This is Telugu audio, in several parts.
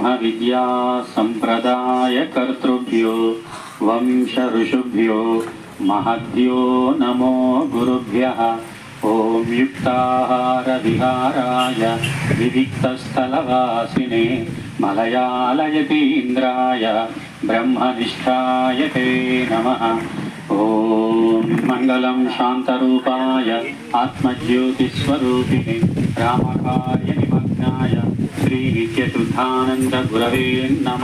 బ్రహ్మ విద్యా సంప్రదాయ కర్తృభ్యో వంశ ఋషుభ్యో మహద్భ్యో నమో గురుభ్య ఓం యుక్తాహార విహారాయ వివిక్తస్థలవాసినే మలయాళయతీంద్రాయ బ్రహ్మనిష్టాయ తే నమః ఓం మంగళం శాంతరూపాయ ఆత్మజ్యోతిస్వరూపిణి గురవే నమ.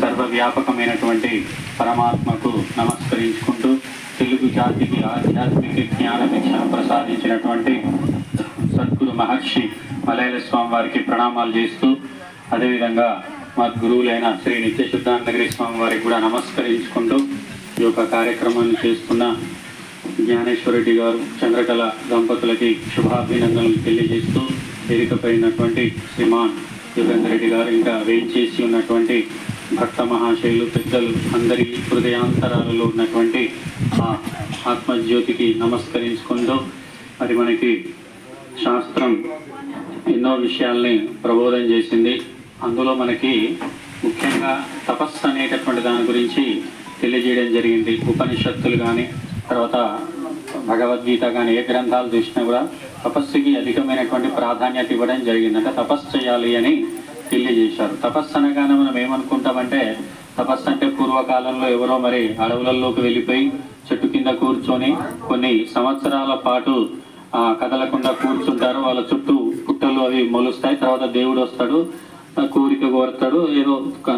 సర్వవ్యాపకమైనటువంటి పరమాత్మకు నమస్కరించుకుంటూ తెలుగు జాతికి ఆధ్యాత్మిక జ్ఞాన భిక్షణ ప్రసాదించినటువంటి సద్గురు మహర్షి మలయాళ స్వామి వారికి ప్రణామాలు చేస్తూ అదేవిధంగా మా గురువులైన శ్రీ నిత్యశుద్ధానందగిరి స్వామి వారికి కూడా నమస్కరించుకుంటూ ఈ యొక్క కార్యక్రమాన్ని చేసుకున్న జ్ఞానేశ్వరరెడ్డి గారు చంద్రకళ దంపతులకి శుభాభినందనలు తెలియజేస్తూ వేదికపైనటువంటి శ్రీమాన్ యుగేందర్ రెడ్డి గారు ఇంకా వేయించేసి ఉన్నటువంటి భక్త మహాశైలు పెద్దలు అందరి హృదయాంతరాలలో ఉన్నటువంటి ఆ ఆత్మజ్యోతికి నమస్కరించుకుంటూ అది మనకి శాస్త్రం ఎన్నో విషయాల్ని ప్రబోధం చేసింది. అందులో మనకి ముఖ్యంగా తపస్సు అనేటటువంటి దాని గురించి తెలియజేయడం జరిగింది. ఉపనిషత్తులు కానీ తర్వాత భగవద్గీత కానీ ఏ గ్రంథాలు చూసినా కూడా తపస్సుకి అధికమైనటువంటి ప్రాధాన్యత ఇవ్వడం జరిగింది అంటే తపస్సు చేయాలి అని తెలియజేశారు. తపస్సు అనగానే మనం ఏమనుకుంటామంటే తపస్సు అంటే పూర్వకాలంలో ఎవరో మరి అడవులలోకి వెళ్ళిపోయి చెట్టు కింద కూర్చొని కొన్ని సంవత్సరాల పాటు ఆ, కదలకుండా కూర్చుంటారు. వాళ్ళ చుట్టూ పుట్టలు అవి మొలుస్తాయి. తర్వాత దేవుడు వస్తాడు కోరిక కోరుతాడు ఏదో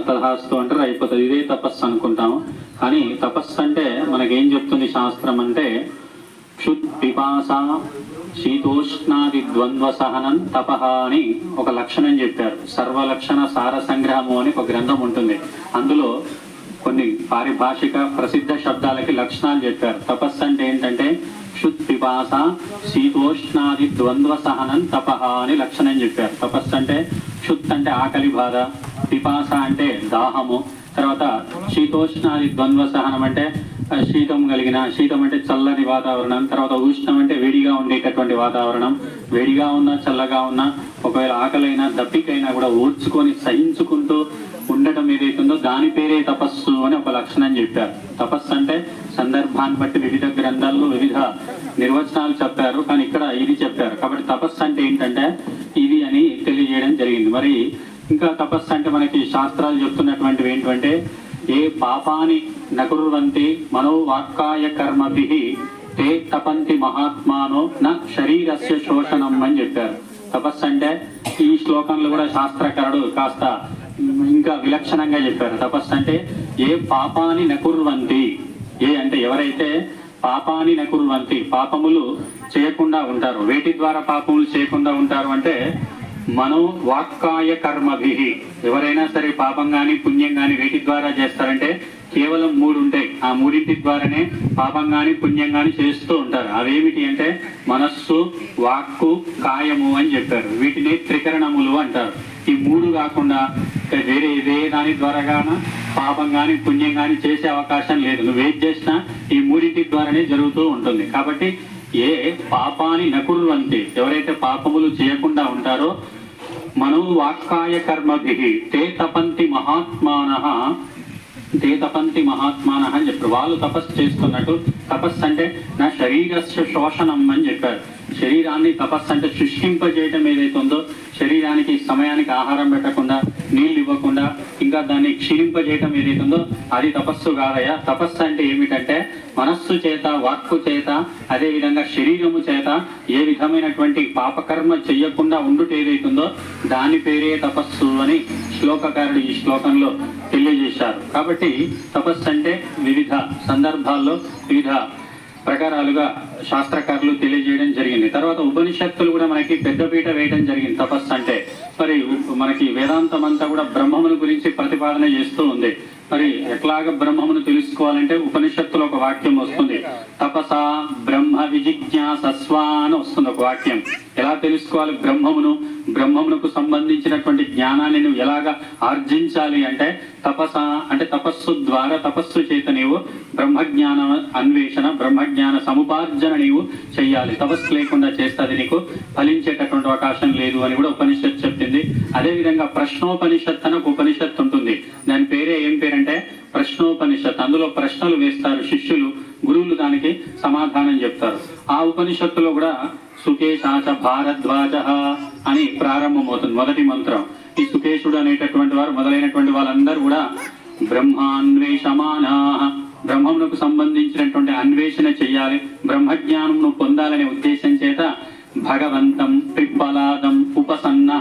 తలహాస్తూ అంటారు అయిపోతుంది ఇదే తపస్సు అనుకుంటాము. కానీ తపస్సు అంటే మనకేం చెప్తుంది శాస్త్రం అంటే క్షుత్ పిపాస శీతోష్ణాది సహనం తపహ అని ఒక లక్షణం చెప్పారు. సర్వలక్షణ సార సంగ్రహము అని ఒక గ్రంథం ఉంటుంది. అందులో కొన్ని పారిభాషిక ప్రసిద్ధ శబ్దాలకి లక్షణాలు చెప్పారు. తపస్సు అంటే ఏంటంటే క్షుత్ పిపాస శీతోష్ణాది ద్వంద్వ సహనం తపహ అని లక్షణం చెప్పారు. తపస్సు అంటే క్షుత్ అంటే ఆకలి బాధ పిపాస అంటే దాహము తర్వాత శీతోష్ణాది ద్వంద్వ సహనం అంటే శీతం కలిగిన శీతం అంటే చల్లని వాతావరణం తర్వాత ఉష్ణం అంటే వేడిగా ఉండేటటువంటి వాతావరణం. వేడిగా ఉన్నా చల్లగా ఉన్నా ఒకవేళ ఆకలైనా దప్పికైనా కూడా ఓర్చుకొని సహించుకుంటూ ఉండటం ఏదైతుందో దాని పేరే తపస్సు అని ఒక లక్షణం చెప్పారు. తపస్సు అంటే సందర్భాన్ని బట్టి వివిధ గ్రంథాల్లో వివిధ నిర్వచనాలు చెప్పారు కానీ ఇక్కడ ఇది చెప్పారు. కాబట్టి తపస్సు అంటే ఏంటంటే ఇది అని తెలియజేయడం జరిగింది. మరి ఇంకా తపస్సు అంటే మనకి శాస్త్రాలు చెప్తున్నటువంటివి ఏంటంటే ఏ పాపాని నకుర్వంతి మనోవాక్కాయ కర్మభి తే తపంతి మహాత్మానో న శరీరస్య శోషణం అని చెప్పారు. తపస్సు అంటే ఈ శ్లోకంలో కూడా శాస్త్రకారుడు కాస్త ఇంకా విలక్షణంగా చెప్పారు. తపస్సు అంటే ఏ పాపాని నకుర్వంతి. ఏ అంటే ఎవరైతే పాపాని నకుర్వంతి పాపములు చేయకుండా ఉంటారు వేటి ద్వారా పాపములు చేయకుండా ఉంటారు అంటే మనం వాక్కాయ కర్మభి ఎవరైనా సరే పాపం గాని పుణ్యం గాని వేటి ద్వారా చేస్తారంటే కేవలం మూడు ఉంటాయి ఆ మూడింటి ద్వారానే పాపం గాని పుణ్యం గాని చేస్తూ ఉంటారు. అవేమిటి అంటే మనస్సు వాక్కు కాయము అని చెప్పారు. వీటిని త్రికరణములు అంటారు. ఈ మూడు కాకుండా వేరే ఏ దాని ద్వారా గాన పాపం గాని పుణ్యం గాని చేసే అవకాశం లేదు. నువ్వు ఏది చేసినా ఈ మూడింటి ద్వారానే జరుగుతూ ఉంటుంది. కాబట్టి ఏ పాపాని నకుర్వంతి ఎవరైతే పాపములు చేయకుండా ఉంటారో మనో వాక్కాయ కర్మభి తే తపంతి మహాత్మాన. తే తపంతి మహాత్మాన అని చెప్పారు. వాళ్ళు తపస్సు చేస్తున్నట్టు తపస్సు అంటే నా శరీరస్య శోషణం అని చెప్పారు. శరీరాన్ని తపస్సు అంటే శుష్కింపజేయటం ఏదైతే ఉందో శరీరానికి సమయానికి ఆహారం పెట్టకుండా నీళ్ళు ఇవ్వకుండా ఇంకా దాన్ని క్షీణింపజేయటం ఏదైతే ఉందో అది తపస్సు కాదయ్యా. తపస్సు అంటే ఏమిటంటే మనస్సు చేత వాక్కు చేత అదేవిధంగా శరీరము చేత ఏ విధమైనటువంటి పాపకర్మ చెయ్యకుండా ఉండుట ఏదైతుందో దాని పేరే తపస్సు అని శ్లోకకారుడు ఈ శ్లోకంలో తెలియజేశారు. కాబట్టి తపస్సు అంటే వివిధ సందర్భాల్లో వివిధ ప్రకారాలుగా శాస్త్రకారులు తెలియజేయడం జరిగింది. తర్వాత ఉపనిషత్తులు కూడా మనకి పెద్దపీట వేయడం జరిగింది తపస్సు అంటే. మరి మనకి వేదాంతం అంతా కూడా బ్రహ్మమును గురించి ప్రతిపాదన చేస్తూ ఉంది. మరి ఎట్లాగ బ్రహ్మమును తెలుసుకోవాలంటే ఉపనిషత్తులో ఒక వాక్యం వస్తుంది. తపస బ్రహ్మ విజిజ్ఞాసస్వ అని వస్తుంది ఒక వాక్యం. ఎలా తెలుసుకోవాలి బ్రహ్మమును? బ్రహ్మమునకు సంబంధించినటువంటి జ్ఞానాన్ని నువ్వు ఎలాగా ఆర్జించాలి అంటే తపస అంటే తపస్సు ద్వారా తపస్సు చేత నీవు బ్రహ్మజ్ఞాన అన్వేషణ బ్రహ్మజ్ఞాన సముపార్జన నీవు చెయ్యాలి. తపస్సు లేకుండా చేస్తే అది నీకు ఫలించేటటువంటి అవకాశం లేదు అని కూడా ఉపనిషత్ చెప్పింది. అదేవిధంగా ప్రశ్నోపనిషత్ అని ఒక ఉపనిషత్తు ఉంటుంది. దాని పేరే ఏం పేరంటే ప్రశ్నోపనిషత్ అందులో ప్రశ్నలు వేస్తారు శిష్యులు. గురువులు దానికి సమాధానం చెప్తారు. ఆ ఉపనిషత్తులో కూడా సుకేశాచ భారద్వాజ అని ప్రారంభమవుతుంది మొదటి మంత్రం. ఈ సుకేశుడు అనేటటువంటి వారు మొదలైనటువంటి వాళ్ళందరూ కూడా బ్రహ్మాన్వేషమానా. బ్రహ్మమునకు సంబంధించినటువంటి అన్వేషణ చేయాలి బ్రహ్మజ్ఞానమును పొందాలనే ఉద్దేశం చేత భగవంతం పిప్పలాదం ఉపసన్న.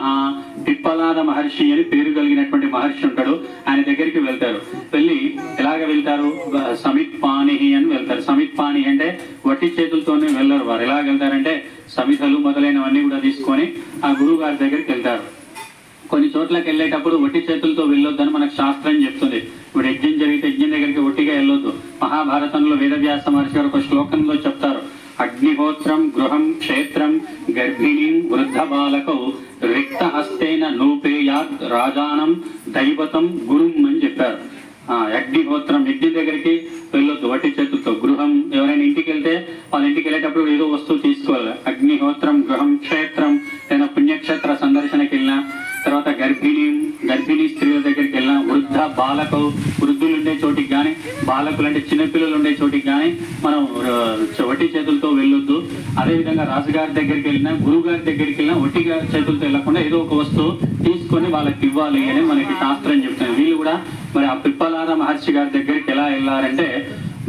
పిప్పలాద మహర్షి అని పేరు కలిగినటువంటి మహర్షి ఉంటాడు. ఆయన దగ్గరికి వెళ్తారు. వెళ్ళి ఎలాగ వెళ్తారు? సమిత్ పాణి అని వెళ్తారు. సమిత్ పాణి అంటే వట్టి చేతులతోనే వెళ్ళరు వారు. ఎలాగ వెళ్తారంటే సమితలు మొదలైనవన్నీ కూడా తీసుకొని ఆ గురువు గారి దగ్గరికి వెళ్తారు. కొన్ని చోట్లకి వెళ్ళేటప్పుడు వట్టి చేతులతో వెళ్ళొద్దని మనకు శాస్త్రం చెప్తుంది. ఇప్పుడు యజ్ఞం జరిగితే యజ్ఞం దగ్గరికి ఒట్టిగా వెళ్ళొద్దు. మహాభారతంలో వేదవ్యాస మహర్షి గారు ఒక శ్లోకంలో చెప్తారు. అగ్నిహోత్రం గృహం క్షేత్రం గర్భిణీం వృద్ధ బాలకౌ రిక్త హస్తేన నూపేయాత్ రాజానం దైవతం గురుం అని చెప్పారు. అగ్నిహోత్రం యజ్ఞం దగ్గరికి వెళ్ళొద్దు వట్టి చేతులతో. గృహం ఎవరైనా ఇంటికి వెళ్తే వాళ్ళ ఇంటికి వెళ్ళేటప్పుడు ఏదో వస్తువు తీసుకోవాలి. అగ్నిహోత్రం గృహం క్షేత్రం లేదా పుణ్యక్షేత్ర సందర్శనకి వెళ్ళినా తర్వాత గర్భిణి గర్భిణీ స్త్రీల దగ్గరికి వెళ్ళినా వృద్ధ బాలకు వృద్ధులు బాలకులు అంటే చిన్నపిల్లలు ఉండే చోటికి కానీ మనం వట్టి చేతులతో వెళ్ళొద్దు. అదేవిధంగా రాజుగారి దగ్గరికి వెళ్ళినా గురువు గారి దగ్గరికి వెళ్ళినా గారి చేతులతో వెళ్ళకుండా ఏదో ఒక వస్తువు తీసుకొని వాళ్ళకి ఇవ్వాలి అని మనకి శాస్త్రం చెప్తుంది. వీళ్ళు కూడా మరి ఆ పిప్పలార మహర్షి గారి దగ్గరికి ఎలా వెళ్ళారంటే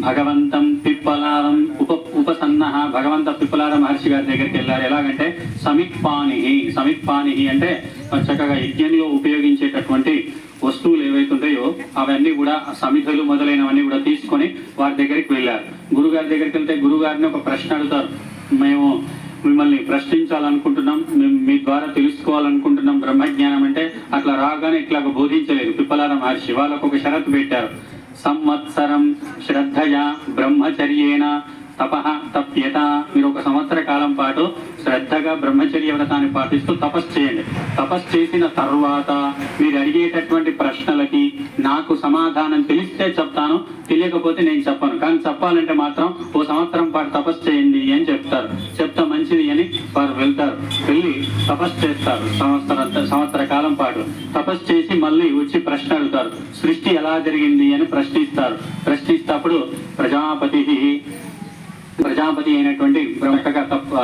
భగవంతం పిప్పలారం ఉప ఉపసన్నహ భగవంత పిప్పలార మహర్షి గారి దగ్గరికి వెళ్ళారు. ఎలాగంటే సమిత్పాని సమిత్పాణి అంటే చక్కగా యజ్ఞంలో ఉపయోగించేటటువంటి వస్తువులు ఏవైతే ఉంటాయో అవన్నీ కూడా సమిధులు మొదలైనవన్నీ కూడా తీసుకొని వారి దగ్గరికి వెళ్ళారు. గురుగారి దగ్గరికి వెళ్తే గురుగారిని ఒక ప్రశ్న అడుగుతారు. మేము మిమ్మల్ని ప్రశ్నించాలనుకుంటున్నాం మేము మీ ద్వారా తెలుసుకోవాలనుకుంటున్నాం బ్రహ్మజ్ఞానం అంటే అట్లా రాగానే ఇట్లా బోధించలేదు. పిప్పలాల మహర్షి వాళ్ళకు ఒక షరతు పెట్టారు. సంవత్సరం శ్రద్ధయ బ్రహ్మచర్యేన తప తప్యత. మీరు ఒక సంవత్సర కాలం పాటు శ్రద్ధగా బ్రహ్మచర్య వ్రతాన్ని పాటిస్తూ తపస్సు చేయండి. తపస్సు చేసిన తర్వాత మీరు అడిగేటటువంటి ప్రశ్నలకి నాకు సమాధానం తెలిస్తే చెప్తాను తెలియకపోతే నేను చెప్పను. కానీ చెప్పాలంటే మాత్రం ఓ సంవత్సరం పాటు తపస్సు చేయండి అని చెప్తారు. చెప్తా మంచిది అని వారు వెళ్తారు. వెళ్ళి తపస్సు చేస్తారు సంవత్సర సంవత్సర కాలం పాటు. తపస్సు చేసి మళ్ళీ వచ్చి ప్రశ్న అడుగుతారు. సృష్టి ఎలా జరిగింది అని ప్రశ్నిస్తారు. ప్రశ్నిస్తే అప్పుడు ప్రజాపతి ప్రజాపతి అయినటువంటి బ్రహ్మగా తప్ప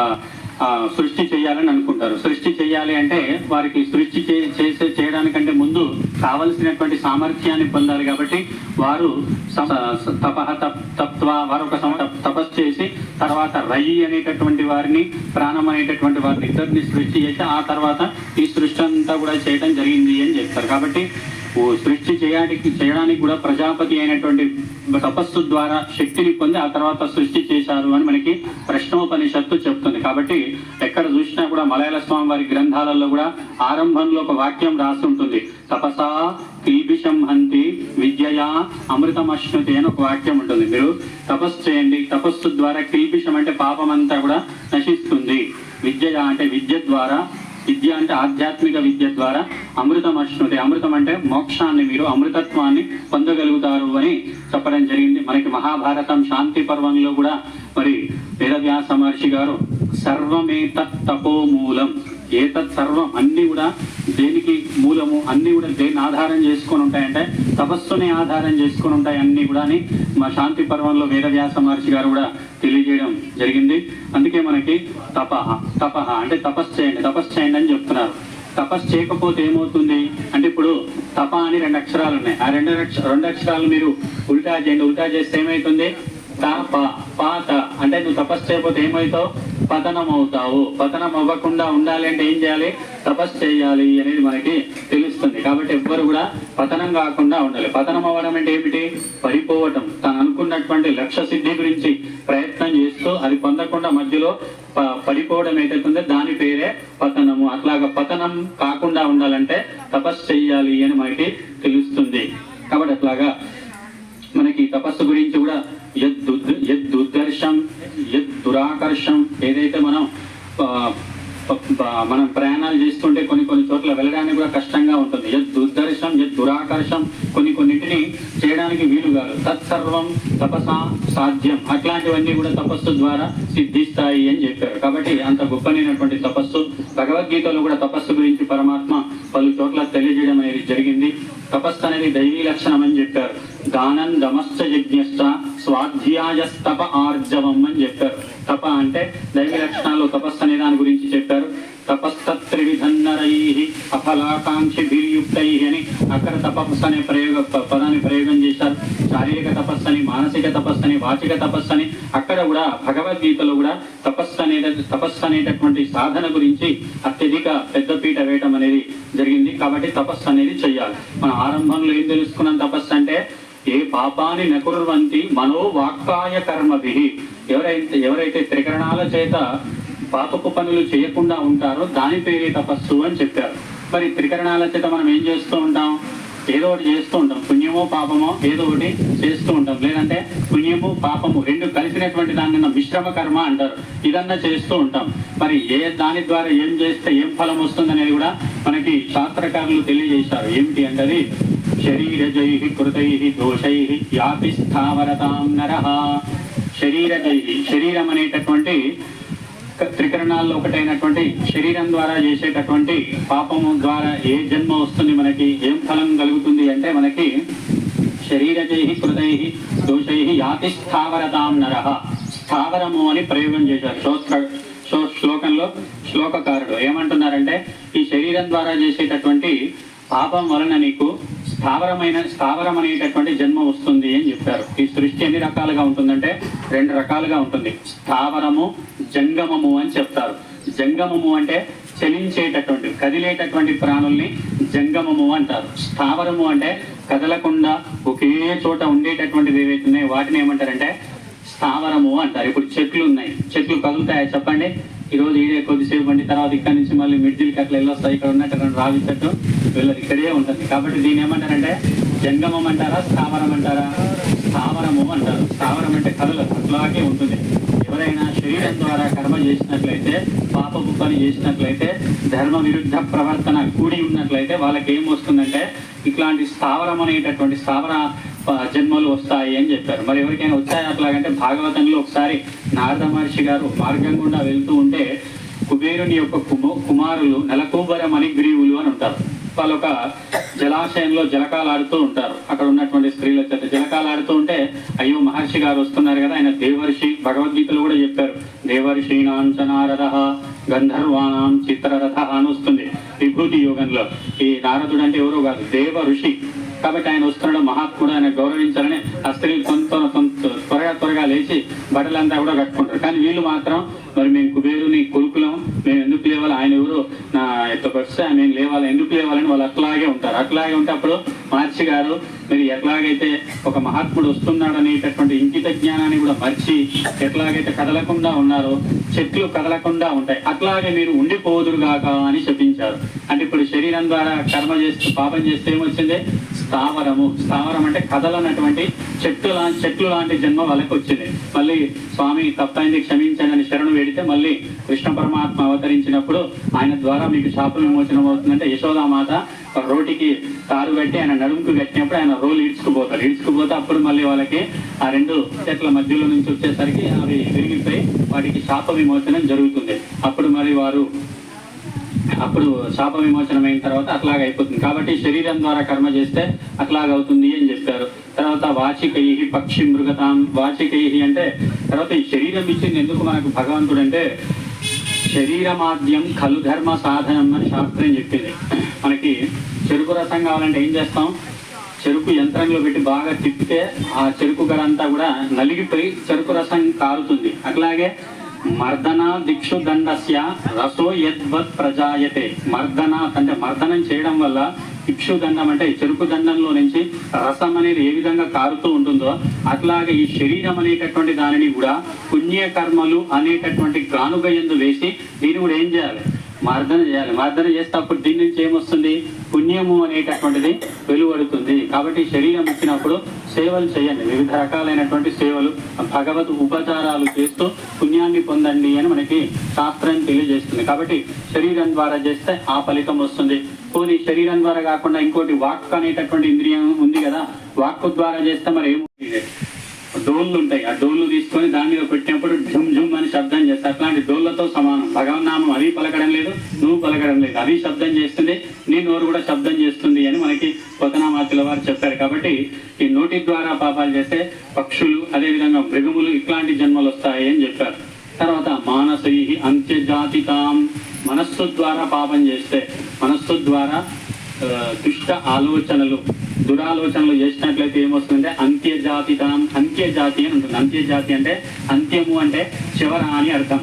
సృష్టి చేయాలని అనుకుంటారు. సృష్టి చేయాలి అంటే వారికి సృష్టి చే- చేసే చేయడానికంటే ముందు కావలసినటువంటి సామర్థ్యాన్ని పొందాలి కాబట్టి వారు తప తపహ తప్- తత్వ వారు ఒక తపస్సు చేసి తర్వాత రయి అనేటటువంటి వారిని ప్రాణం అనేటటువంటి వారిని ఇద్దరిని సృష్టి చేసి ఆ తర్వాత ఈ సృష్టి అంతా కూడా చేయడం జరిగింది అని చెప్తారు. కాబట్టి సృష్టి చేయడానికి చేయడానికి కూడా ప్రజాపతి అయినటువంటి తపస్సు ద్వారా శక్తిని పొంది ఆ తర్వాత సృష్టి చేశారు అని మనకి ప్రశ్నోపనిషత్తు చెప్తుంది. కాబట్టి ఎక్కడ చూసినా కూడా మలయాళ స్వామి వారి గ్రంథాలలో కూడా ఆరంభంలో ఒక వాక్యం రాసి ఉంటుంది తపసా కీబిషం హంతి విద్యయా అమృతమశ్నుతి అని ఒక వాక్యం ఉంటుంది. మీరు తపస్సు చేయండి. తపస్సు ద్వారా కీబిషం అంటే పాపం అంతా కూడా నశిస్తుంది. విద్య అంటే విద్య ద్వారా విద్య అంటే ఆధ్యాత్మిక విద్య ద్వారా అమృతం అశ్నుతి అమృతం అంటే మోక్షాన్ని మీరు అమృతత్వాన్ని పొందగలుగుతారు అని చెప్పడం జరిగింది. మనకి మహాభారతం శాంతి పర్వంలో కూడా మరి వేదవ్యాస మహర్షి గారు సర్వమేత తపోమూలం ఏతత్ సర్వం అన్నీ కూడా దేనికి మూలము అన్నీ కూడా దేన్ని ఆధారం చేసుకొని ఉంటాయంటే తపస్సుని ఆధారం చేసుకొని ఉంటాయి అన్నీ కూడా అని మా శాంతి పర్వంలో వేదవ్యాస మహర్షి గారు కూడా తెలియజేయడం జరిగింది. అందుకే మనకి తప తప అంటే తపస్సు చేయండి తపస్సు చేయండి అని చెప్తున్నారు. తపస్సు చేయకపోతే ఏమవుతుంది? అంటే ఇప్పుడు తప అని రెండు అక్షరాలు ఉన్నాయి. ఆ రెండు రెండు అక్షరాలు మీరు ఉల్టా చేయండి ఉల్టా చేస్తే ఏమవుతుంది తాప పాత అంటే నువ్వు తపస్సు చేయకపోతే ఏమవుతావు? పతనం అవుతావు పతనం అవ్వకుండా ఉండాలి అంటే ఏం చేయాలి? తపస్సు చేయాలి అనేది మనకి తెలుస్తుంది. కాబట్టి ఎవ్వరు కూడా పతనం కాకుండా ఉండాలి. పతనం అవ్వడం అంటే ఏమిటి? పడిపోవటం తను అనుకున్నటువంటి లక్ష్య సిద్ధి గురించి ప్రయత్నం చేస్తూ అది పొందకుండా మధ్యలో పడిపోవడం ఏదైతుందో దాని పేరే పతనము. అట్లాగా పతనం కాకుండా ఉండాలంటే తపస్సు చేయాలి అని మనకి తెలుస్తుంది. కాబట్టి అట్లాగా మనకి తపస్సు గురించి కూడా ఎద్దు దురాకర్షం ఏదైతే మనం మనం ప్రయాణాలు చేస్తుంటే కొన్ని కొన్ని చోట్ల వెళ్ళడానికి కూడా కష్టంగా ఉంటుంది. యద్ దుర్దర్శం యద్ దురాకర్షం కొన్ని కొన్నింటిని చేయడానికి వీలు కాదు. తత్సర్వం తపస సాధ్యం అట్లాంటివన్నీ కూడా తపస్సు ద్వారా సిద్ధిస్తాయి అని చెప్పారు. కాబట్టి అంత గొప్పనైనటువంటి తపస్సు భగవద్గీతలో కూడా తపస్సు గురించి పరమాత్మ పలు చోట్ల తెలియజేయడం అనేది జరిగింది. తపస్సు అనేది దైవీ లక్షణం అని చెప్పారు. దానం దమశ్చ యజ్ఞశ్చ స్వాధ్యాయస్తప ఆర్జవం అని చెప్పారు. తప అంటే దైవీ లక్షణాలు తపస్సు అనే దాని గురించి చెప్పారు. తపస్తత్రివిధన్నరై అఫలాకాంక్షి బిర్యుక్తై అని అక్కడ తపస్సు అనే ప్రయోగ పదాన్ని ప్రయోగం చేశారు. శారీరక తపస్సు అని మానసిక తపస్సు అని వాచిక తపస్సు అని అక్కడ కూడా భగవద్గీతలో కూడా తపస్సు అనే తపస్సు అనేటటువంటి సాధన గురించి అత్యధిక పెద్దపీట వేయటం అనేది జరిగింది. కాబట్టి తపస్సు అనేది చెయ్యాలి. మనం ఆరంభంలో ఏం తెలుసుకున్నాం తపస్సు అంటే ఏ పాపాన్ని నకుర్వంతి మనో వాక్కాయ కర్మభి ఎవరైతే ఎవరైతే త్రికరణాల చేత పాపపు పనులు చేయకుండా ఉంటారో దాని పేరే తపస్సు అని చెప్పారు. మరి త్రికరణాల చేత మనం ఏం చేస్తూ ఉంటాం? ఏదో ఒకటి చేస్తూ ఉంటాం. పుణ్యమో పాపమో ఏదో ఒకటి చేస్తూ ఉంటాం. లేదంటే పుణ్యము పాపము రెండు కలిసినటువంటి దాన్ని మిశ్రమ కర్మ అంటారు. ఇదన్నా చేస్తూ ఉంటాం. మరి ఏ దాని ద్వారా ఏం చేస్తే ఏం ఫలం వస్తుంది అనేది కూడా మనకి శాస్త్రకారులు తెలియజేశారు. ఏమిటి అంటే శరీర శరీరజై కృతై దోషై యాపి స్థావరతాం శరీర శరీరజై శరీరం అనేటటువంటి త్రికరణాల్లో ఒకటైనటువంటి శరీరం ద్వారా చేసేటటువంటి పాపము ద్వారా ఏ జన్మ వస్తుంది మనకి ఏం ఫలం కలుగుతుంది అంటే మనకి శరీరజై కృతై దోషై యాతి స్థావరతాం నర. స్థావరము అని ప్రయోగం చేశారు. శ్రోత్ర శ్లో- శ్లోకంలో శ్లోకకారుడు ఏమంటున్నారంటే ఈ శరీరం ద్వారా చేసేటటువంటి పాపం వలన నీకు స్థావరమైన స్థావరం అనేటటువంటి జన్మ వస్తుంది అని చెప్పారు. ఈ సృష్టి ఎన్ని రకాలుగా ఉంటుందంటే రెండు రకాలుగా ఉంటుంది. స్థావరము జంగమము అని చెప్తారు. జంగమము అంటే చలించేటటువంటి కదిలేటటువంటి ప్రాణుల్ని జంగమము అంటారు. స్థావరము అంటే కదలకుండా ఒకే చోట ఉండేటటువంటివి ఏవైతే ఉన్నాయో వాటిని ఏమంటారంటే స్థావరము అంటారు. ఇప్పుడు చెట్లు ఉన్నాయి. చెట్లు కదులుతాయా చెప్పండి? ఈరోజు రోజు ఈడే కొద్దిసేపు బండి తర్వాత ఇక్కడ నుంచి మళ్ళీ మిడ్జిల్కి అట్లా వెళ్ళొస్తాయి. ఇక్కడ ఉన్నట్టు రావి చెట్టు. వెళ్ళదు ఇక్కడే ఉంటుంది. కాబట్టి దీని ఏమంటారంటే జంగమం అంటారా స్థావరం అంటారా? స్థావరము అంటారు. స్థావరం అంటే కదలదు అట్లాగే ఉంటుంది. ఎవరైనా శరీరం ద్వారా కర్మ చేసినట్లయితే పాపపు పని చేసినట్లయితే ధర్మ విరుద్ధ ప్రవర్తన కూడి ఉన్నట్లయితే వాళ్ళకి ఏం వస్తుందంటే ఇట్లాంటి స్థావరం అనేటటువంటి స్థావర జన్మలు వస్తాయి అని చెప్పారు. మరి ఎవరికైనా వచ్చాయి అట్లాగంటే భాగవతంలో ఒకసారి నారద మహర్షి గారు మార్గం గుండా వెళ్తూ ఉంటే కుబేరుని యొక్క కుమ- కుమారులు నెలకూబర మణిగ్రీవులు అని ఉంటారు. వాళ్ళు ఒక జలాశయంలో జలకాలాడుతూ ఉంటారు. అక్కడ ఉన్నటువంటి స్త్రీల చేత జలకాలాడుతూ ఉంటే అయ్యో మహర్షి గారు వస్తున్నారు కదా ఆయన దేవర్షి భగవద్గీతలు కూడా చెప్పారు. దేవర్షి నాంచనారథ గంధర్వాణం చిత్రరథ అని వస్తుంది. విభూతి యోగంలో. ఈ నారదుడు అంటే ఎవరో కాదు దేవ ఋషి. కాబట్టి ఆయన వస్తున్నాడు మహాత్ముడు ఆయన గౌరవించాలని ఆ స్త్రీలు కొంత కొంత త్వరగా త్వరగా లేచి బట్టలంతా కూడా కట్టుకుంటారు. కానీ వీళ్ళు మాత్రం మరి మేము కుబేరుని కొలుకులం మేము ఎందుకు లేవాలి ఆయన ఎవరు నా యొక్క వస్తే మేము లేవాలి ఎందుకు లేవాలని వాళ్ళు అట్లాగే ఉంటారు. అట్లాగే ఉంటే అప్పుడు మహర్షి గారు మీరు ఎట్లాగైతే ఒక మహాత్ముడు వస్తున్నాడు అనేటటువంటి ఇంకిత జ్ఞానాన్ని కూడా మర్చి ఎట్లాగైతే కదలకుండా ఉన్నారో చెట్లు కదలకుండా ఉంటాయి. అట్లాగే మీరు ఉండిపోదురుగాక అని చెప్పించారు అంటే ఇప్పుడు శరీరం ద్వారా కర్మ చేస్తే పాపం చేస్తే ఏమొచ్చింది? స్థావరము. స్థావరం అంటే కదలనటువంటి చెట్టు లా చెట్లు లాంటి జన్మ వాళ్ళకి వచ్చింది మళ్ళీ స్వామి తప్పైంది క్షమించండి అని శరణు వేడితే మళ్ళీ కృష్ణ పరమాత్మ అవతరించినప్పుడు ఆయన ద్వారా మీకు శాప విమోచనం అవుతుందంటే యశోదామాత రోటికి తారు కట్టి ఆయన నడుముకు కట్టినప్పుడు ఆయన రోలు ఈడ్చుకుపోతారు. ఈడ్చుకుపోతే అప్పుడు మళ్ళీ వాళ్ళకి ఆ రెండు చెట్ల మధ్యలో నుంచి వచ్చేసరికి అవి విరిగిపోయి వాటికి శాప విమోచనం జరుగుతుంది. అప్పుడు మరి వారు అప్పుడు శాప విమోచనం అయిన తర్వాత అట్లాగ అయిపోతుంది. కాబట్టి శరీరం ద్వారా కర్మ చేస్తే అట్లాగవుతుంది అని చెప్పారు. తర్వాత వాచికై పక్షి మృగతాం. వాచికై అంటే తర్వాత ఈ శరీరం ఇచ్చింది ఎందుకు మనకు భగవంతుడు అంటే శరీరమాద్యం కలు ధర్మ సాధనం అని శాస్త్రం చెప్పింది. మనకి చెరుకు రసం కావాలంటే ఏం చేస్తాం? చెరుకు యంత్రంలో పెట్టి బాగా తిప్పితే ఆ చెరుకు గడంతా కూడా నలిగిపోయి చెరుకు రసం కారుతుంది. అట్లాగే మర్దన దిక్షు దండస్య రసో యద్వత్ ప్రజాయతే. మర్దన అంటే మర్దనం చేయడం వల్ల ఇక్షు దండం అంటే చెరుకు దండంలో నుంచి రసం అనేది ఏ విధంగా కారుతూ ఉంటుందో అట్లాగే ఈ శరీరం అనేటటువంటి దానిని కూడా పుణ్యకర్మలు అనేటటువంటి గానుగ ఎందు వేసి దీన్ని కూడా ఏం చేయాలి? మార్దన చేయాలి. మార్దన చేస్తే అప్పుడు దీని నుంచి ఏమొస్తుంది? పుణ్యము అనేటటువంటిది వెలువడుతుంది. కాబట్టి శరీరం ఇచ్చినప్పుడు సేవలు చేయండి. వివిధ రకాలైనటువంటి సేవలు భగవత్ ఉపచారాలు చేస్తూ పుణ్యాన్ని పొందండి అని మనకి శాస్త్రం తెలియజేస్తుంది. కాబట్టి శరీరం ద్వారా చేస్తే ఆ ఫలితం వస్తుంది. పోనీ శరీరం ద్వారా కాకుండా ఇంకోటి వాక్ అనేటటువంటి ఇంద్రియం ఉంది కదా? వాక్ ద్వారా చేస్తే మరి ఏముంది? డోళ్ళు ఉంటాయి. ఆ డోళ్ళు తీసుకొని దాని మీద పెట్టినప్పుడు ఝుమ్ ఝుమ్ అని శబ్దం చేస్తే. అట్లాంటి డోళ్ళతో సమానం. భగవన్నామం అది పలకడం లేదు నువ్వు పలకడం లేదు. అది శబ్దం చేస్తుంది నీ నోరు కూడా శబ్దం చేస్తుంది అని మనకి కొతనామాచుల వారు చెప్పారు. కాబట్టి ఈ నోటి ద్వారా పాపాలు చేస్తే పక్షులు అదేవిధంగా మృగములు ఇట్లాంటి జన్మలు వస్తాయి అని చెప్పారు. తర్వాత మానసై అంత్యజాతికాం మనస్సు ద్వారా పాపం చేస్తే మనస్సు ద్వారా దుష్ట ఆలోచనలు దురాలోచనలు చేసినట్లయితే ఏమొస్తుందంటే అంత్యజాతితనం అంత్యజాతి అని ఉంటుంది. అంత్యజాతి అంటే అంత్యము అంటే చివర అని అర్థం.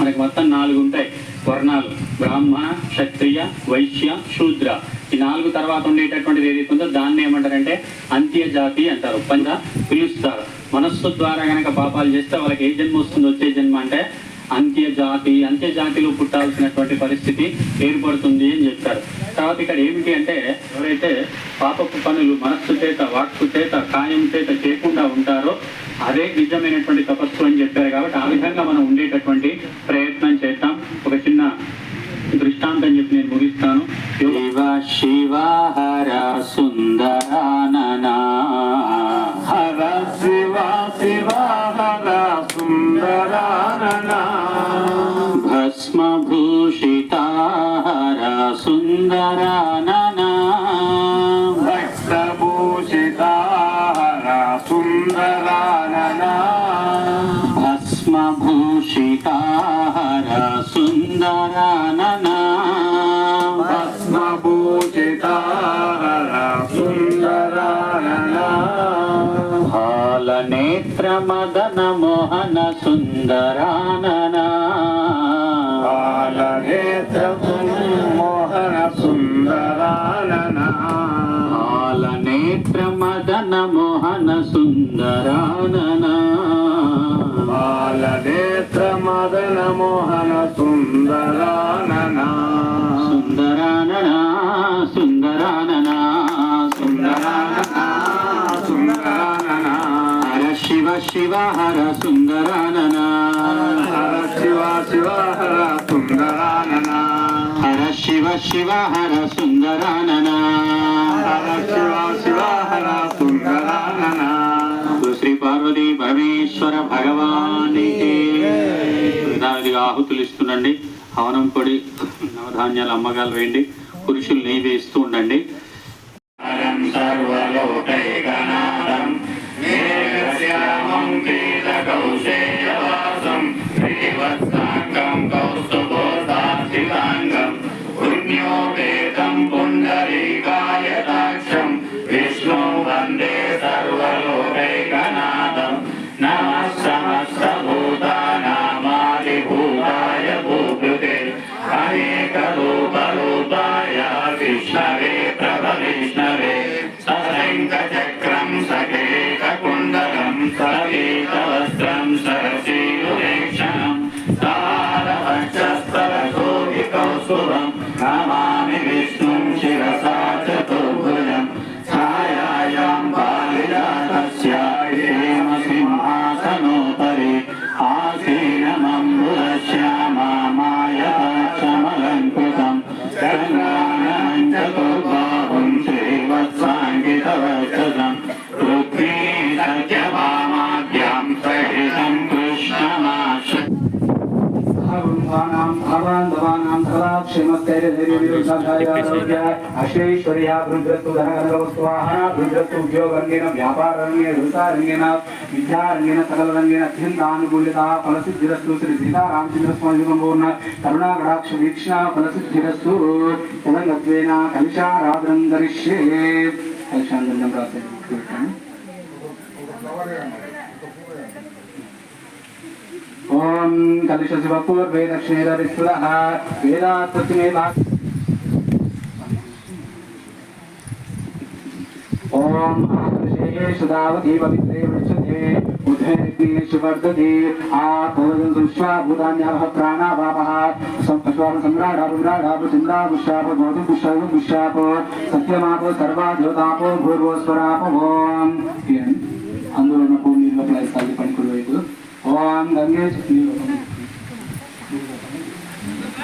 మనకి మొత్తం నాలుగు ఉంటాయి. వర్ణాలు. బ్రాహ్మణ క్షత్రియ వైశ్య శూద్ర. ఈ నాలుగు తర్వాత ఉండేటటువంటిది ఏదైతే ఉందో దాన్ని ఏమంటారంటే అంత్యజాతి అంటారు. పంచ పిలుస్తారు. మనస్సు ద్వారా గనక పాపాలు చేస్తే వాళ్ళకి ఏ జన్మ వస్తుంది వచ్చే జన్మ అంటే అంత్యజాతి అంత్యజాతిలో పుట్టాల్సినటువంటి పరిస్థితి ఏర్పడుతుంది అని చెప్పారు. తర్వాత ఇక్కడ ఏమిటి అంటే ఎవరైతే పాపపు పనులు మనస్సు చేత వాక్కు చేత కాయం చేత చేయకుండా ఉంటారో అదే నిజమైనటువంటి తపస్సు అని చెప్పారు కాబట్టి ఆ విధంగా మనం ఉండేటటువంటి ప్రయత్నం చేద్దాం. ఒక చిన్న దృష్టాంతం చెప్పి నేను ముగిస్తాను. శివ శివ హర సుందరాననా. శివ శివ హర సుందరాననా. భస్మభూషిత సుందరాననా. బాలనేత్రం మోహన సుందరాననా. నేత్రమదన మోహన సుందరాననా. బాలనేత్ర మదన మోహన శివ హర సుందరాననా. హర శివ శివ హర సుందరాననా. హర శివ శివ హర సుందరాననా. హర శివ శివ హర సుందరాననా శ్రీ పార్వతీ పరమేశ్వర భగవానికి విధావిధిగా ఆహుతులు ఇస్తుండండి. హవనం పొడి నవధాన్యాలు అమ్మగాలు వేయండి. పురుషులు నెయ్యి వేస్తూ ఉండండి. అశ్వేశ్వర్య భృంగత్తు ధనగంధవ స్వాహ భృంగత్తు ఉద్యోగంగిన వ్యాపారంగిన వృతారంగిన విద్యారంగిన సకలరంగిన అత్యంతానుకూలిత ఫలసిద్ధిరస్సు శ్రీ సీతారామచంద్ర స్వామి సంపూర్ణ కరుణాకటాక్ష వీక్షణ ఫలసిద్ధిరస్సు కులంగత్వేన కలిశారాధనం కరిష్యే కలిశాందం రాసే ఓం కలిశ శివపూర్వే దక్షిణేర విశ్వ వేదాత్మే భాస్ ఆకర్షేషు దావతి పవిత్రే వృక్షతే ఉద్వేగ్నేశ్వర్ధతి ఆపోదం దృష్ట్వా భూతాన్యావహ ప్రాణావాపః సంపశ్వాప సమ్రాడా విమ్రాడా చంద్రా పుష్యాప గౌతమ పుష్యాప పుష్యాప సత్యమాపో సర్వా జ్యోతాపో భూర్వస్వరాపో ఓం. అందులో ఉన్న పూర్ణ నీళ్ళు ప్లస్ పనికుడు వైపు ఓం గంగే నీళ్ళు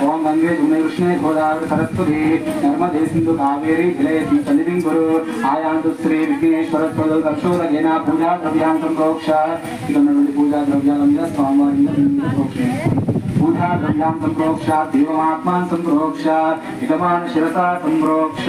ఓం గంగే జమునే కృష్ణే గోదావరి సరస్వతి నర్మదే సింధు కావేరి జలయతి సన్నిధిం గురు ఆయాంతు శ్రీ విఘ్నేశ్వర స్వద దక్షోదగేన పూజా ద్రవ్యాంతం ప్రోక్ష ఇక్కడ పూజా ద్రవ్యాల మీద స్వామివారి మీద ప్రోక్ష పూజా ద్రవ్యాంతం ప్రోక్ష దేవమాత్మాన్ సంప్రోక్ష యజమాన శిరసా సంప్రోక్ష